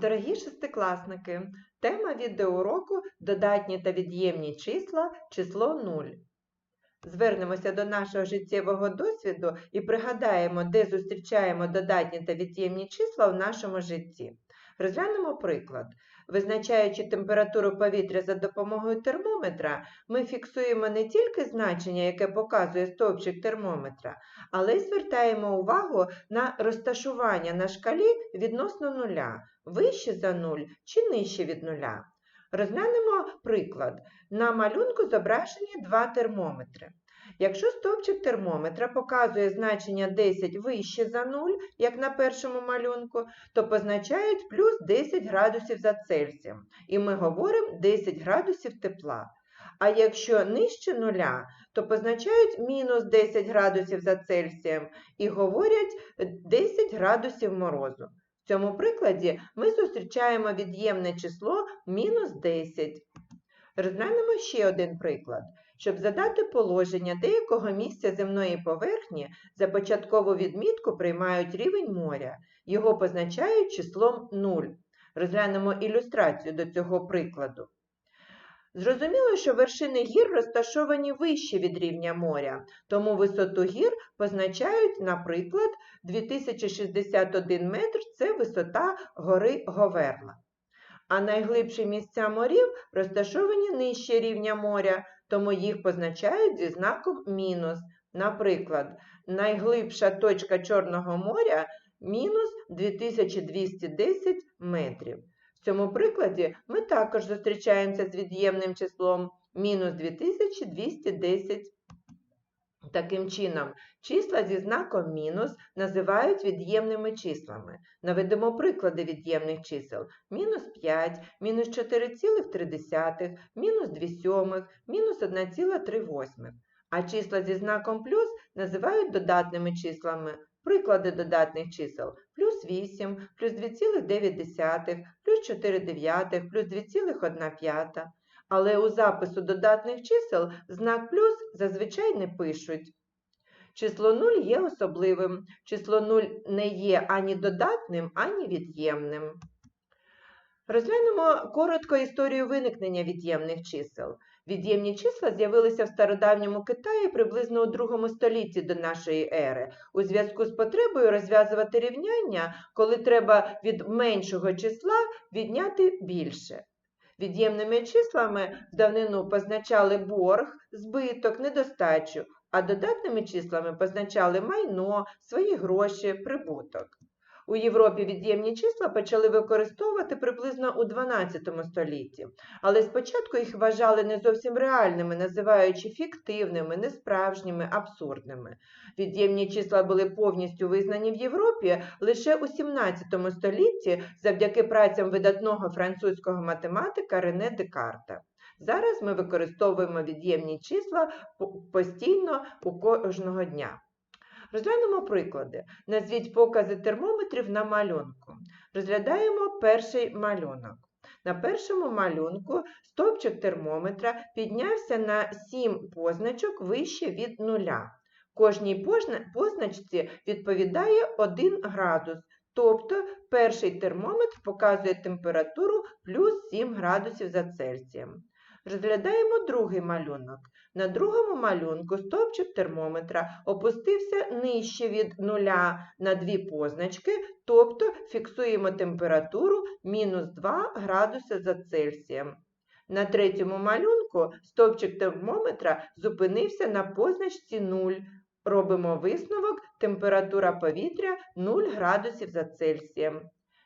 Дорогі шестикласники, тема відеоуроку додатні та від'ємні числа, число 0. Звернемося до нашого життєвого досвіду і пригадаємо, де зустрічаємо додатні та від'ємні числа в нашому житті. Розглянемо приклад. Визначаючи температуру повітря за допомогою термометра, ми фіксуємо не тільки значення, яке показує стовпчик термометра, але й звертаємо увагу на розташування на шкалі відносно нуля, вище за нуль чи нижче від нуля. Розглянемо приклад. На малюнку зображені два термометри. Якщо стовпчик термометра показує значення 10 вище за 0, як на першому малюнку, то позначають плюс 10 градусів за Цельсієм. І ми говоримо 10 градусів тепла. А якщо нижче нуля, то позначають мінус 10 градусів за Цельсієм і говорять 10 градусів морозу. В цьому прикладі ми зустрічаємо від'ємне число мінус 10. Розглянемо ще один приклад. Щоб задати положення деякого місця земної поверхні, за початкову відмітку приймають рівень моря. Його позначають числом 0. Розглянемо ілюстрацію до цього прикладу. Зрозуміло, що вершини гір розташовані вище від рівня моря, тому висоту гір позначають, наприклад, 2061 метр це висота гори Говерла. А найглибші місця морів розташовані нижче рівня моря, тому їх позначають зі знаком мінус. Наприклад, найглибша точка Чорного моря мінус 2210 метрів. В цьому прикладі ми також зустрічаємося з від'ємним числом мінус 2210. Таким чином, числа зі знаком мінус називають від'ємними числами. Наведемо приклади від'ємних чисел. Мінус 5, мінус 4,3, мінус 2 сьомих, мінус 1,3 А числа зі знаком плюс називають додатними числами. Приклади додатних чисел плюс 8, плюс 2,9, плюс 4 дев'ятих, плюс 2,1 Але у запису додатних чисел знак плюс зазвичай не пишуть. Число 0 є особливим. Число 0 не є ані додатним, ані від'ємним. Розглянемо коротко історію виникнення від'ємних чисел. Від'ємні числа з'явилися в стародавньому Китаї приблизно у другому столітті до нашої ери, у зв'язку з потребою розв'язувати рівняння, коли треба від меншого числа відняти більше. Від'ємними числами в давнину позначали борг, збиток, недостачу, а додатними числами позначали майно, свої гроші, прибуток. У Європі від'ємні числа почали використовувати приблизно у 12 столітті, але спочатку їх вважали не зовсім реальними, називаючи фіктивними, несправжніми, абсурдними. Від'ємні числа були повністю визнані в Європі лише у 17 столітті завдяки працям видатного французького математика Рене Декарта. Зараз ми використовуємо від'ємні числа постійно у кожного дня. Розглянемо приклади. Назвіть покази термометрів на малюнку. Розглядаємо перший малюнок. На першому малюнку стовпчик термометра піднявся на 7 позначок вище від нуля. Кожній позначці відповідає 1 градус, тобто перший термометр показує температуру плюс 7 градусів за Цельсієм. Розглядаємо другий малюнок. На другому малюнку стовпчик термометра опустився нижче від нуля на дві позначки, тобто фіксуємо температуру мінус 2 градуси за Цельсієм. На третьому малюнку стовпчик термометра зупинився на позначці 0. Робимо висновок, температура повітря 0 градусів за Цельсієм.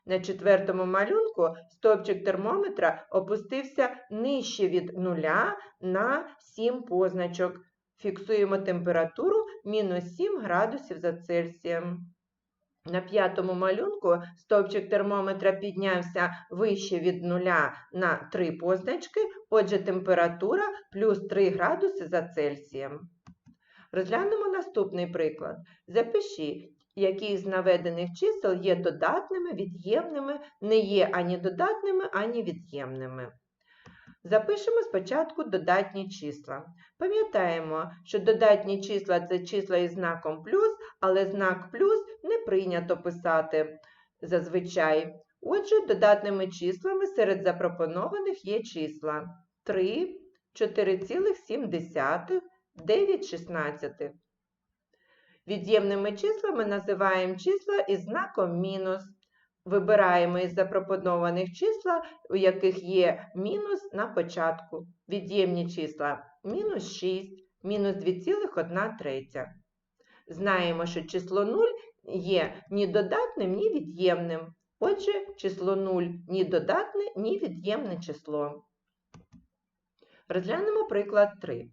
На четвертому малюнку стовпчик термометра опустився нижче від нуля на 7 позначок. Фіксуємо температуру мінус 7 градусів за Цельсієм. На п'ятому малюнку стовпчик термометра піднявся вище від нуля на 3 позначки, отже, температура плюс 3 градуси за Цельсієм. Розглянемо наступний приклад. Запишіть, які з наведених чисел є додатними, від'ємними, не є ані додатними, ані від'ємними. Запишемо спочатку додатні числа. Пам'ятаємо, що додатні числа це числа із знаком плюс, але знак плюс не прийнято писати зазвичай. Отже, додатними числами серед запропонованих є числа 3, 4,7, 9 16. Від'ємними числами називаємо числа із знаком мінус. Вибираємо із запропонованих числа, у яких є мінус на початку. Від'ємні числа мінус 6, мінус 2,1 третя. Знаємо, що число 0 є ні додатним, ні від'ємним. Отже, число 0 ні додатне, ні від'ємне число. Розглянемо приклад 3.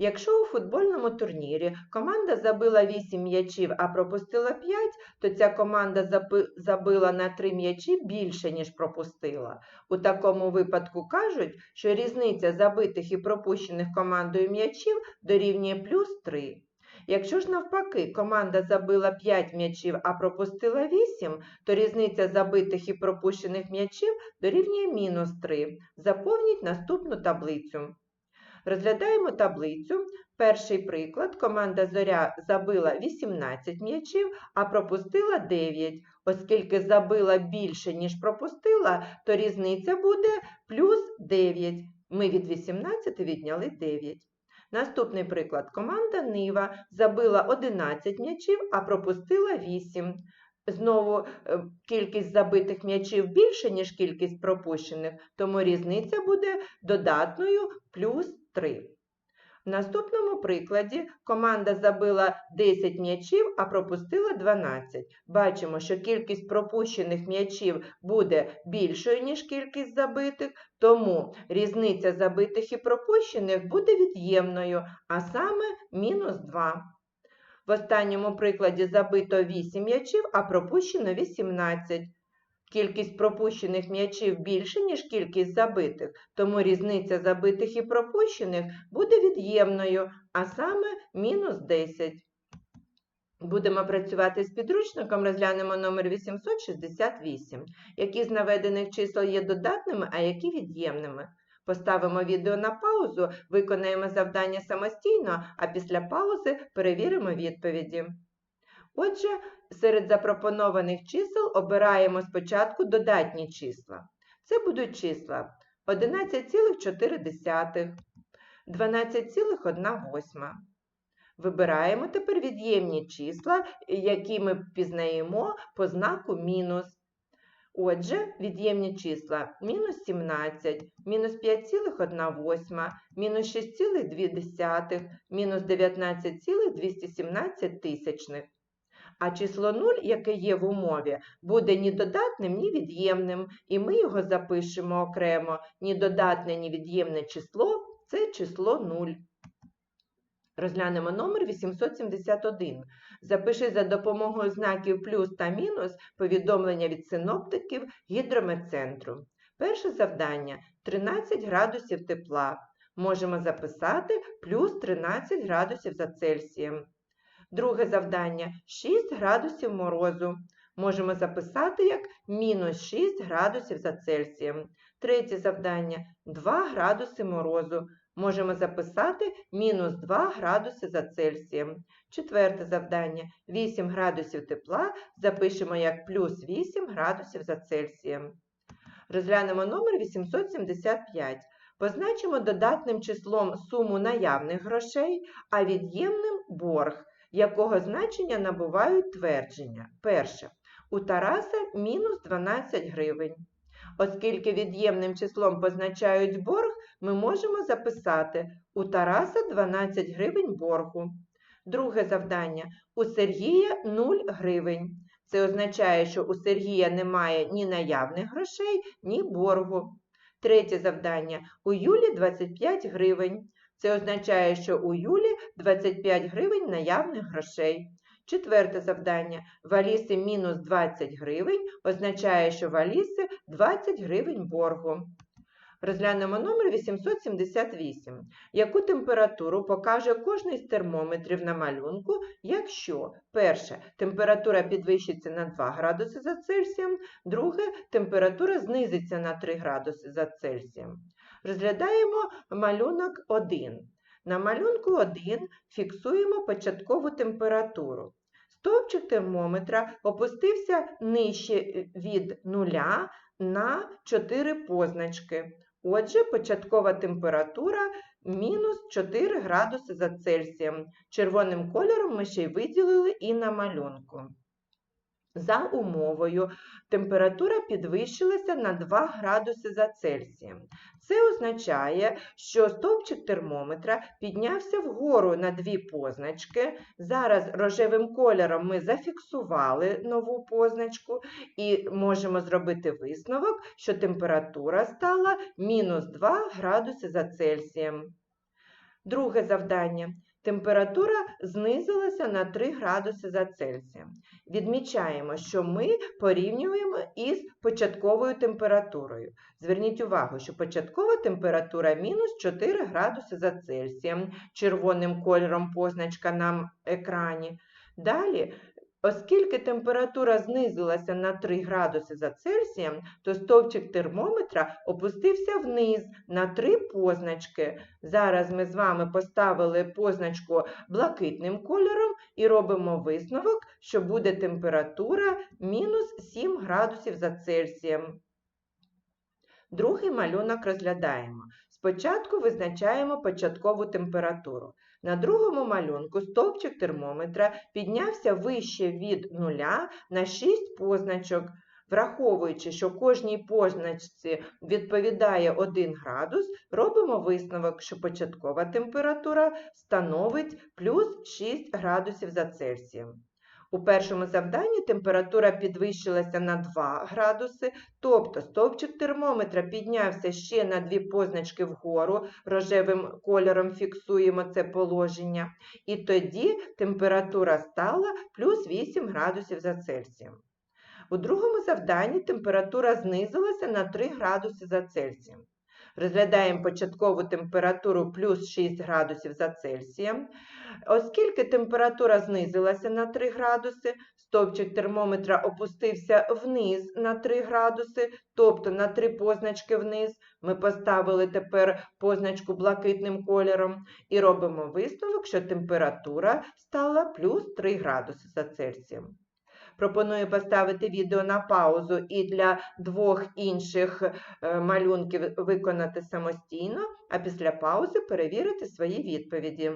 Якщо у футбольному турнірі команда забила 8 м'ячів, а пропустила 5, то ця команда забила на 3 м'ячі більше, ніж пропустила. У такому випадку кажуть, що різниця забитих і пропущених командою м'ячів дорівнює плюс 3. Якщо ж навпаки команда забила 5 м'ячів, а пропустила 8, то різниця забитих і пропущених м'ячів дорівнює мінус 3. Заповніть наступну таблицю. Розглядаємо таблицю. Перший приклад. Команда Зоря забила 18 м'ячів, а пропустила 9. Оскільки забила більше, ніж пропустила, то різниця буде плюс 9. Ми від 18 відняли 9. Наступний приклад. Команда Нива забила 11 м'ячів, а пропустила 8. Знову е, кількість забитих м'ячів більше, ніж кількість пропущених, тому різниця буде додатною плюс 3. В наступному прикладі команда забила 10 м'ячів, а пропустила 12. Бачимо, що кількість пропущених м'ячів буде більшою, ніж кількість забитих, тому різниця забитих і пропущених буде від'ємною, а саме мінус 2. В останньому прикладі забито 8 м'ячів, а пропущено 18. Кількість пропущених м'ячів більше, ніж кількість забитих, тому різниця забитих і пропущених буде від'ємною, а саме мінус 10. Будемо працювати з підручником, розглянемо номер 868. Які з наведених чисел є додатними, а які від'ємними. Поставимо відео на паузу, виконаємо завдання самостійно, а після паузи перевіримо відповіді. Отже, серед запропонованих чисел обираємо спочатку додатні числа. Це будуть числа 11,4, 12,1. Вибираємо тепер від'ємні числа, які ми пізнаємо по знаку мінус. Отже, від'ємні числа мінус 17, мінус 5,1, мінус 6,2, мінус 19,217 тисячних. А число 0, яке є в умові, буде ні додатним, ні від'ємним, і ми його запишемо окремо. Ні додатне, ні від'ємне число це число 0. Розглянемо номер 871. Запиши за допомогою знаків плюс та мінус повідомлення від синоптиків гідрометцентру. Перше завдання 13 градусів тепла. Можемо записати плюс 13 градусів за Цельсієм. Друге завдання 6 градусів морозу. Можемо записати як мінус 6 градусів за Цельсієм. Третє завдання 2 градуси морозу. Можемо записати мінус 2 градуси за Цельсієм. Четверте завдання 8 градусів тепла запишемо як плюс 8 градусів за Цельсієм. Розглянемо номер 875. Позначимо додатним числом суму наявних грошей, а від'ємним борг, якого значення набувають твердження. Перше. У Тараса мінус 12 гривень. Оскільки від'ємним числом позначають борг, ми можемо записати у Тараса 12 гривень боргу. Друге завдання. У Сергія 0 гривень. Це означає, що у Сергія немає ні наявних грошей, ні боргу. Третє завдання. У Юлі 25 гривень. Це означає, що у Юлі 25 гривень наявних грошей. Четверте завдання. В Аліси мінус 20 гривень означає, що в Аліси 20 гривень боргу. Розглянемо номер 878. Яку температуру покаже кожний з термометрів на малюнку, якщо перше температура підвищиться на 2 градуси за Цельсієм, друге температура знизиться на 3 градуси за Цельсієм. Розглядаємо малюнок 1. На малюнку 1 фіксуємо початкову температуру. Стовпчик термометра опустився нижче від нуля на 4 позначки. Отже, початкова температура мінус 4 градуси за Цельсієм. Червоним кольором ми ще й виділили і на малюнку. За умовою, температура підвищилася на 2 градуси за Цельсієм. Це означає, що стовпчик термометра піднявся вгору на дві позначки. Зараз рожевим кольором ми зафіксували нову позначку і можемо зробити висновок, що температура стала мінус 2 градуси за Цельсієм. Друге завдання. Температура знизилася на 3 градуси за Цельсієм. Відмічаємо, що ми порівнюємо із початковою температурою. Зверніть увагу, що початкова температура мінус 4 градуси за Цельсієм, червоним кольором позначка на екрані. Далі, оскільки температура знизилася на 3 градуси за Цельсієм, то стовпчик термометра опустився вниз на 3 позначки. Зараз ми з вами поставили позначку блакитним кольором і робимо висновок, що буде температура мінус 7 градусів за Цельсієм. Другий малюнок розглядаємо. Спочатку визначаємо початкову температуру. На другому малюнку стовпчик термометра піднявся вище від нуля на 6 позначок. Враховуючи, що кожній позначці відповідає 1 градус, робимо висновок, що початкова температура становить плюс 6 градусів за Цельсієм. У першому завданні температура підвищилася на 2 градуси, тобто стовпчик термометра піднявся ще на дві позначки вгору, рожевим кольором фіксуємо це положення, і тоді температура стала плюс 8 градусів за Цельсієм. У другому завданні температура знизилася на 3 градуси за Цельсієм. Розглядаємо початкову температуру плюс 6 градусів за Цельсієм. Оскільки температура знизилася на 3 градуси, стовпчик термометра опустився вниз на 3 градуси, тобто на 3 позначки вниз. Ми поставили тепер позначку блакитним кольором і робимо висновок, що температура стала плюс 3 градуси за Цельсієм. Пропоную поставити відео на паузу і для двох інших е, малюнків виконати самостійно, а після паузи перевірити свої відповіді.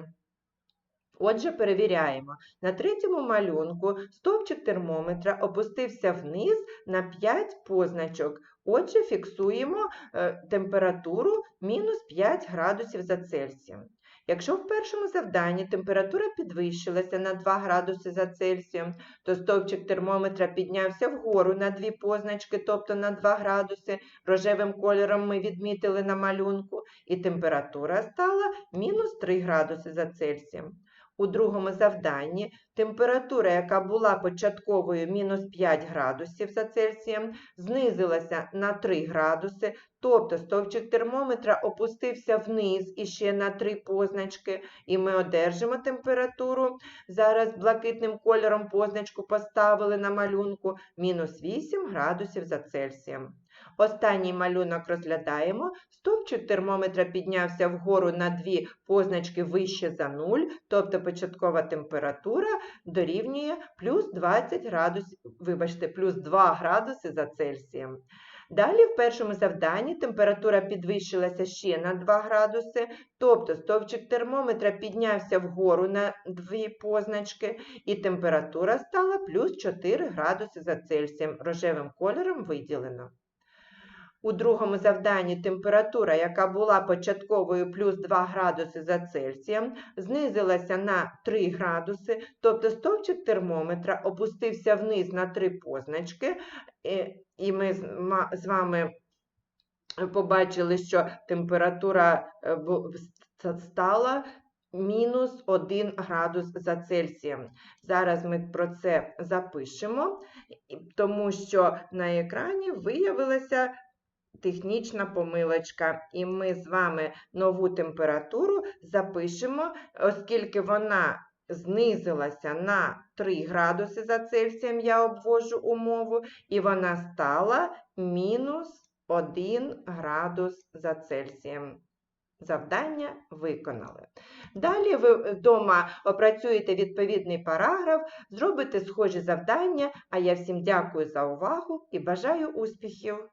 Отже, перевіряємо. На третьому малюнку стовпчик термометра опустився вниз на 5 позначок. Отже, фіксуємо е, температуру мінус 5 градусів за Цельсієм. Якщо в першому завданні температура підвищилася на 2 градуси за Цельсієм, то стовпчик термометра піднявся вгору на дві позначки, тобто на 2 градуси. Рожевим кольором ми відмітили на малюнку, і температура стала мінус 3 градуси за Цельсієм. У другому завданні температура, яка була початковою мінус 5 градусів за Цельсієм, знизилася на 3 градуси, тобто стовпчик термометра опустився вниз іще на 3 позначки, і ми одержимо температуру. Зараз блакитним кольором позначку поставили на малюнку мінус 8 градусів за Цельсієм. Останній малюнок розглядаємо. Стовпчик термометра піднявся вгору на дві позначки вище за 0, тобто початкова температура дорівнює плюс 20 градусів, вибачте, плюс 2 градуси за Цельсієм. Далі в першому завданні температура підвищилася ще на 2 градуси, тобто стовпчик термометра піднявся вгору на дві позначки, і температура стала плюс 4 градуси за Цельсієм. Рожевим кольором виділено. У другому завданні температура, яка була початковою плюс 2 градуси за Цельсієм, знизилася на 3 градуси, тобто стовпчик термометра опустився вниз на 3 позначки, і ми з вами побачили, що температура е, стала мінус 1 градус за Цельсієм. Зараз ми про це запишемо, тому що на екрані виявилася технічна помилочка, і ми з вами нову температуру запишемо, оскільки вона знизилася на 3 градуси за Цельсієм, я обвожу умову, і вона стала мінус 1 градус за Цельсієм. Завдання виконали. Далі ви вдома опрацюєте відповідний параграф, зробите схожі завдання, а я всім дякую за увагу і бажаю успіхів!